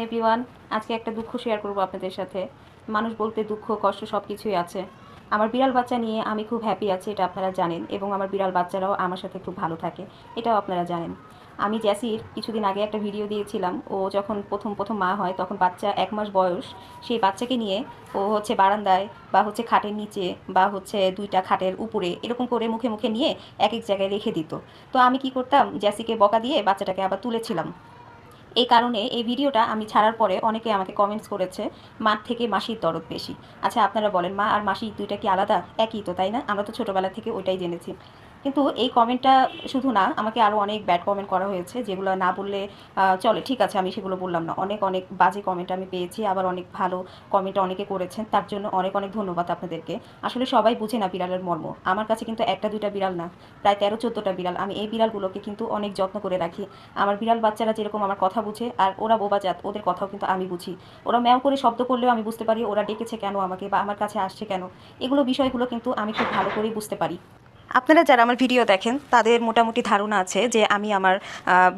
Everyone আজকে একটা দুঃখ শেয়ার করব আপনাদের সাথে। মানুষ বলতে দুঃখ, কষ্ট সব কিছুই আছে। আমার বিড়াল বাচ্চা নিয়ে আমি খুব হ্যাপি আছি, এটা আপনারা জানেন, এবং আমার বিড়াল বাচ্চারাও আমার সাথে খুব ভালো থাকে, এটাও আপনারা জানেন। আমি জ্যাসির কিছুদিন আগে একটা ভিডিও দিয়েছিলাম, ও যখন প্রথম প্রথম মা হয়, তখন বাচ্চা এক মাস বয়স, সেই বাচ্চাকে নিয়ে ও হচ্ছে বারান্দায়, বা হচ্ছে খাটের নিচে, বা হচ্ছে দুইটা খাটের উপরে, এরকম করে মুখে মুখে নিয়ে এক এক জায়গায় রেখে দিত। তো আমি কি করতাম, জ্যাসিকে বকা দিয়ে বাচ্চাটাকে আবার তুলেছিলাম। এই কারণে এই ভিডিওটা আমি ছাড়ার পরে অনেকে আমাকে কমেন্টস করেছে, মার থেকে মাসির দরদ বেশি। আচ্ছা আপনারা বলেন, মা আর মাসি দুইটা কি আলাদা? একই তো, তাই না? আমরা তো ছোটোবেলা থেকে ওইটাই জেনেছি। কিন্তু এই কমেন্টটা শুধু না, আমাকে আরও অনেক ব্যাড কমেন্ট করা হয়েছে, যেগুলো না বললে চলে ঠিক আছে, আমি সেগুলো বললাম না। অনেক অনেক বাজে কমেন্ট আমি পেয়েছি, আবার অনেক ভালো কমেন্ট অনেকে করেছেন, তার জন্য অনেক অনেক ধন্যবাদ আপনাদেরকে। আসলে সবাই বুঝে না বিড়ালের মর্ম। আমার কাছে কিন্তু একটা, দুইটা বিড়াল না, প্রায় তেরো, চোদ্দোটা বিড়াল। আমি এই বিড়ালগুলোকে কিন্তু অনেক যত্ন করে রাখি। আমার বিড়াল বাচ্চারা যেরকম আমার কথা বুঝে, আর ওরা বোবা জাত, ওদের কথাও কিন্তু আমি বুঝি। ওরা ম্যাও করে শব্দ করলেও আমি বুঝতে পারি, ওরা ডেকেছে কেন আমাকে, বা আমার কাছে আসছে কেন? এগুলো বিষয়গুলো কিন্তু আমি খুব ভালো করেই বুঝতে পারি। আপনারা যারা আমার ভিডিও দেখেন, তাদের মোটামুটি ধারণা আছে যে আমি আমার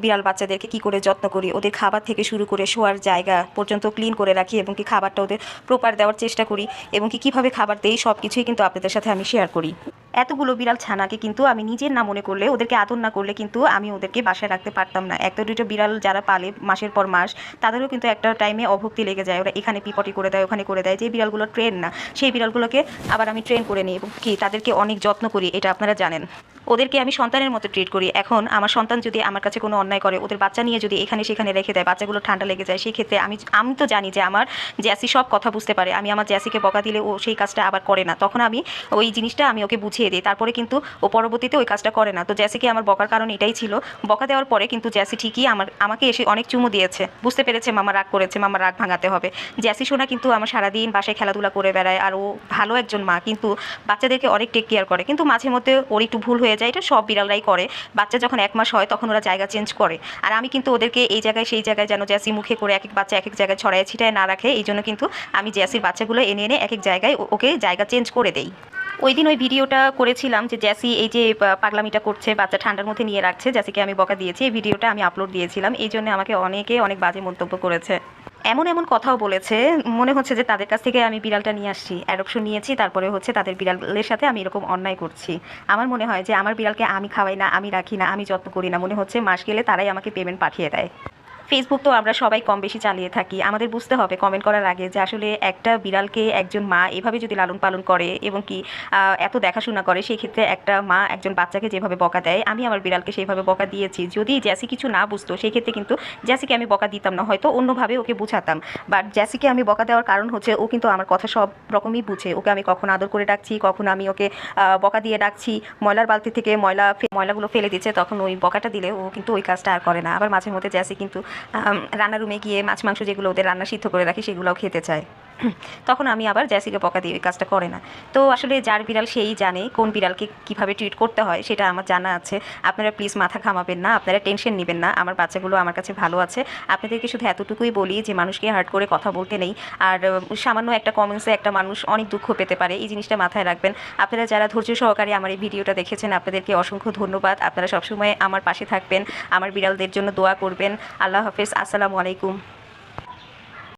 বিড়াল বাচ্চাদেরকে কি করে যত্ন করি। ওদের খাবার থেকে শুরু করে শোয়ার জায়গা পর্যন্ত ক্লিন করে রাখি এবং কি খাবারটা ওদের প্রপার দেওয়ার চেষ্টা করি এবং কি কীভাবে খাবার দেই সব কিছুই কিন্তু আপনাদের সাথে আমি শেয়ার করি। এতগুলো বিড়াল ছানাকে কিন্তু আমি নিজের না মনে করলে, ওদেরকে আদর না করলে কিন্তু আমি ওদেরকে বাসায় রাখতে পারতাম না। একটা দুটো বিড়াল যারা পালে মাসের পর মাস, তাদেরও কিন্তু একটা টাইমে অভক্তি লেগে যায়। ওরা এখানে পিপটি করে দেয়, ওখানে করে দেয়। যে বিড়ালগুলো ট্রেন না, সেই বিড়ালগুলোকে আবার আমি ট্রেন করে নিই এবং কি তাদেরকে অনেক যত্ন করি, এটা আপনারা জানেন। ওদেরকে আমি সন্তানের মতো ট্রিট করি। এখন আমার সন্তান যদি আমার কাছে কোনো অন্যায় করে, ওদের বাচ্চা নিয়ে যদি এখানে সেখানে রেখে দেয়, বাচ্চাগুলো ঠান্ডা লেগে যায়, সেই ক্ষেত্রে আমি আমি তো জানি যে আমার জ্যাসি সব কথা বুঝতে পারে। আমি আমার জ্যাসিকে বকা দিলে ও সেই কাজটা আবার করে না। তখন আমি ওই জিনিসটা আমি ওকে বুঝিয়ে দিই। তারপরে কিন্তু ও পরবর্তীতে ওই কাজটা করে না। তো জ্যাসিকে আমার বকার কারণ এটাই ছিল। বকা দেওয়ার পরে কিন্তু জ্যাসি ঠিকই আমার আমাকে এসে অনেক চুমু দিয়েছে। বুঝতে পেরেছে, মামা রাগ করেছে, মামা রাগ ভাঙাতে হবে। জ্যাসি সোনা কিন্তু আমার সারাদিন বাসায় খেলাধুলা করে বেড়ায়। আর ও ভালো একজন মা, কিন্তু বাচ্চাদেরকে অনেক টেক কেয়ার করে। কিন্তু মাঝে মধ্যে ওর একটু ভুল হয়ে যায়, এটা সব বিড়ালরাই করে। বাচ্চা যখন এক মাস হয়, তখন ওরা জায়গা চেঞ্জ করে। আর আমি কিন্তু ওদেরকে এই জায়গায়, সেই জায়গায় যেন জ্যাসি মুখে করে এক এক বাচ্চা এক এক জায়গায় ছড়ায় ছিটায় না রাখে, এই জন্য কিন্তু আমি জ্যাসির বাচ্চাগুলো এনে এনে এক এক জায়গায় ওকে জায়গা চেঞ্জ করে দেই। ওই দিন ওই ভিডিওটা করেছিলাম যে জ্যাসি এই যে পাগলামিটা করছে, বাচ্চা ঠান্ডার মধ্যে নিয়ে রাখছে, জ্যাসিকে আমি বকা দিয়েছি। এই ভিডিওটা আমি আপলোড দিয়েছিলাম। এই জন্য আমাকে অনেকে অনেক বাজে মন্তব্য করেছে। এমন এমন কথাও বলেছে। মনে হচ্ছে যে তাদের কাছ থেকে আমি বিড়ালটা নিয়ে আসছি। অ্যাডপশন নিয়েছি, তারপরে হচ্ছে তাদের বিড়ালের সাথে আমি এরকম অন্যায় করছি। আমার মনে হয় যে আমার বিড়ালকে আমি খাওয়াই না, আমি রাখি না, আমি যত্ন করি না। মনে হচ্ছে মাস গেলে তারাই আমাকে পেমেন্ট পাঠিয়ে দেয়। ফেসবুক তো আমরা সবাই কম বেশি চালিয়ে থাকি। আমাদের বুঝতে হবে কমেন্ট করার আগে যে আসলে একটা বিড়ালকে একজন মা এভাবে যদি লালন পালন করে এবং কি এত দেখাশোনা করে, সেই ক্ষেত্রে একটা মা একজন বাচ্চাকে যেভাবে বকা দেয়, আমি আমার বিড়ালকে সেইভাবে বকা দিয়েছি। যদি জ্যাসি কিছু না বুঝতো, সেই ক্ষেত্রে কিন্তু জ্যাসিকে আমি বকা দিতাম না, হয়তো অন্যভাবে ওকে বুঝাতাম। বাট জ্যাসিকে আমি বকা দেওয়ার কারণ হচ্ছে, ও কিন্তু আমার কথা সব রকমই বুঝে। ওকে আমি কখন আদর করে ডাকছি, কখন আমি ওকে বকা দিয়ে ডাকছি, ময়লার বালতি থেকে ময়লা ময়লাগুলো ফেলে দিচ্ছে, তখন ওই বকাটা দিলে ও কিন্তু ওই কাজটা আর করে না। আবার মাঝে মধ্যে জ্যাসি কিন্তু রান্নার রুমে গিয়ে মাছ মাংস যেগুলো ওদের রান্না সিদ্ধ করে রাখি সেগুলোও খেতে চায়। তখন আমি আবার জ্যাসিকে পকা দিই ওই কাজটা করে না। তো আসলে যার বিড়াল সেই জানে কোন বিড়ালকে কীভাবে ট্রিট করতে হয়, সেটা আমার জানা আছে। আপনারা প্লিজ মাথা ঘামাবেন না, আপনারা টেনশন নেবেন না। আমার বাচ্চাগুলো আমার কাছে ভালো আছে। আপনাদেরকে শুধু এতটুকুই বলি যে, মানুষকে হার্ট করে কথা বলতে নেই। আর সামান্য একটা কমেন্টসে একটা মানুষ অনেক দুঃখ পেতে পারে। এই জিনিসটা মাথায় রাখবেন। আপনারা যারা ধৈর্য সহকারে আমার এই ভিডিওটা দেখেছেন, আপনাদেরকে অসংখ্য ধন্যবাদ। আপনারা সবসময় আমার পাশে থাকবেন। আমার বিড়ালদের জন্য দোয়া করবেন। আল্লাহ হাফেজ। আসসালামু আলাইকুম।